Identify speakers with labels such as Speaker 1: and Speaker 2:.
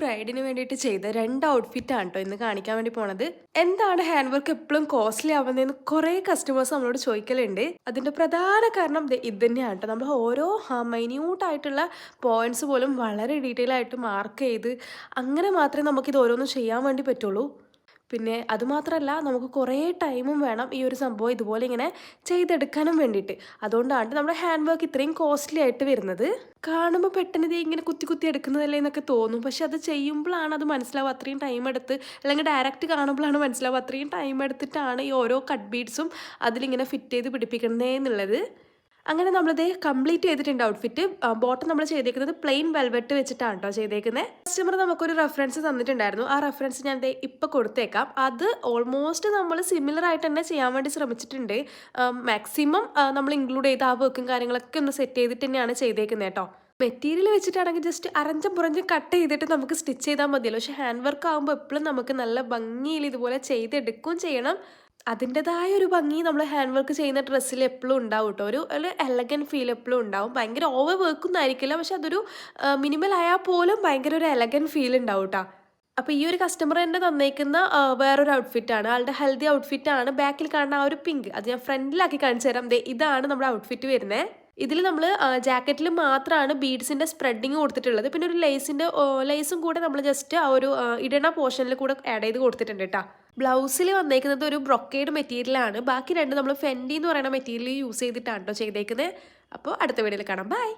Speaker 1: ബ്രൈഡിന് വേണ്ടിയിട്ട് ചെയ്ത രണ്ട് ഔട്ട്ഫിറ്റ് ആണ് കേട്ടോ ഇന്ന് കാണിക്കാൻ വേണ്ടി പോണത്. എന്താണ് ഹാൻഡ് വർക്ക് എപ്പോഴും കോസ്റ്റ്ലി ആവുന്നതെന്ന് കുറെ കസ്റ്റമേഴ്സ് നമ്മളോട് ചോദിക്കലുണ്ട്. അതിന്റെ പ്രധാന കാരണം ഇത് തന്നെയാണ് കേട്ടോ നമ്മൾ ഓരോ മൈന്യൂട്ട് ആയിട്ടുള്ള പോയിന്റ്സ് പോലും വളരെ ഡീറ്റെയിൽ ആയിട്ട് മാർക്ക് ചെയ്ത് അങ്ങനെ മാത്രമേ നമുക്ക് ഇത് ഓരോന്നും ചെയ്യാൻ വേണ്ടി പറ്റുള്ളൂ. പിന്നെ അതുമാത്രമല്ല നമുക്ക് കുറേ ടൈമും വേണം ഈ ഒരു സംഭവം ഇതുപോലെ ഇങ്ങനെ ചെയ്തെടുക്കാനും വേണ്ടിയിട്ട്. അതുകൊണ്ടാണ് നമ്മുടെ ഹാൻഡ് വർക്ക് ഇത്രയും കോസ്റ്റ്ലി ആയിട്ട് വരുന്നത്. കാണുമ്പോൾ പെട്ടെന്ന് ഇത് ഇങ്ങനെ കുത്തി കുത്തി എടുക്കുന്നതല്ലേ എന്നൊക്കെ തോന്നും. പക്ഷെ അത് ചെയ്യുമ്പോഴാണ് അത് മനസ്സിലാവുക. അത്രയും ടൈം എടുത്ത് അല്ലെങ്കിൽ ഡയറക്റ്റ് കാണുമ്പോഴാണ് മനസ്സിലാവുക. അത്രയും ടൈം എടുത്തിട്ടാണ് ഈ ഓരോ കട്ട് ബീഡ്സും അതിലിങ്ങനെ ഫിറ്റ് ചെയ്ത് പിടിപ്പിക്കണേ എന്നുള്ളത്. അങ്ങനെ നമ്മളിത് കംപ്ലീറ്റ് ചെയ്തിട്ടുണ്ട് ഔട്ട്ഫിറ്റ് ബോട്ടം നമ്മൾ ചെയ്തേക്കുന്നത് പ്ലെയിൻ വെൽവെറ്റ് വെച്ചിട്ടാണ് കേട്ടോ ചെയ്തേക്കുന്നത് കസ്റ്റമർ നമുക്കൊരു റെഫറൻസ് തന്നിട്ടുണ്ടായിരുന്നു. ആ റെഫറൻസ് ഞാൻ ദേ ഇപ്പം കൊടുത്തേക്കാം. അത് ഓൾമോസ്റ്റ് നമ്മൾ സിമിലർ ആയിട്ട് തന്നെ ചെയ്യാൻ വേണ്ടി ശ്രമിച്ചിട്ടുണ്ട്. മാക്സിമം നമ്മൾ ഇൻക്ലൂഡ് ചെയ്ത ആ വർക്കും കാര്യങ്ങളൊക്കെ ഒന്ന് സെറ്റ് ചെയ്തിട്ട് തന്നെയാണ് ചെയ്തേക്കുന്നത് കേട്ടോ മെറ്റീരിയൽ വെച്ചിട്ടാണെങ്കിൽ ജസ്റ്റ് അരഞ്ചും പുറഞ്ചും കട്ട് ചെയ്തിട്ട് നമുക്ക് സ്റ്റിച്ച് ചെയ്താൽ മതിയല്ലോ. പക്ഷെ ഹാൻഡ് വർക്ക് ആകുമ്പോൾ എപ്പോഴും നമുക്ക് നല്ല ഭംഗിയിൽ ഇതുപോലെ ചെയ്തെടുക്കുകയും ചെയ്യണം. അതിന്റെതായ ഒരു ഭംഗി നമ്മൾ ഹാൻഡ് വർക്ക് ചെയ്യുന്ന ഡ്രസ്സിൽ എപ്പോഴും ഉണ്ടാവും കേട്ടോ ഒരു ഒരു എലഗൻ ഫീൽ എപ്പോഴും ഉണ്ടാവും. ഭയങ്കര ഓവർ വർക്കൊന്നും ആയിരിക്കില്ല പക്ഷെ അതൊരു മിനിമൽ ആയാൽ പോലും ഭയങ്കര ഒരു എലഗൻ ഫീൽ ഉണ്ടാവും കേട്ടോ അപ്പോൾ ഈ ഒരു കസ്റ്റമർ തന്നെ തന്നേക്കുന്ന വേറൊരു ഔട്ട്ഫിറ്റാണ് ആളുടെ ഹെൽത്തി ഔട്ട്ഫിറ്റാണ് ബാക്കിൽ കാണുന്ന ആ ഒരു പിങ്ക് അത് ഞാൻ ഫ്രണ്ടിലാക്കി കാണിച്ചു തരാം. ഇതാണ് നമ്മുടെ ഔട്ട്ഫിറ്റ് വരുന്നത് ഇതിൽ നമ്മൾ ജാക്കറ്റിൽ മാത്രമാണ് ബീഡ്സിന്റെ സ്പ്രെഡിങ് കൊടുത്തിട്ടുള്ളത്. പിന്നെ ഒരു ലേസിന്റെ ലേസും കൂടെ നമ്മൾ ജസ്റ്റ് ആ ഒരു ഇടണ പോർഷനിൽ കൂടെ ആഡ് ചെയ്ത് കൊടുത്തിട്ടുണ്ട് കേട്ടോ ബ്ലൗസിൽ വന്നേക്കുന്നത് ഒരു ബ്രൊക്കേഡ് മെറ്റീരിയലാണ്. ബാക്കി രണ്ട് നമ്മൾ ഫെൻഡി എന്ന് പറയുന്ന മെറ്റീരിയൽ യൂസ് ചെയ്തിട്ടാണ് കേട്ടോ ചെയ്തേക്കുന്നത് അപ്പോൾ അടുത്ത വീഡിയോയിൽ കാണാം. ബൈ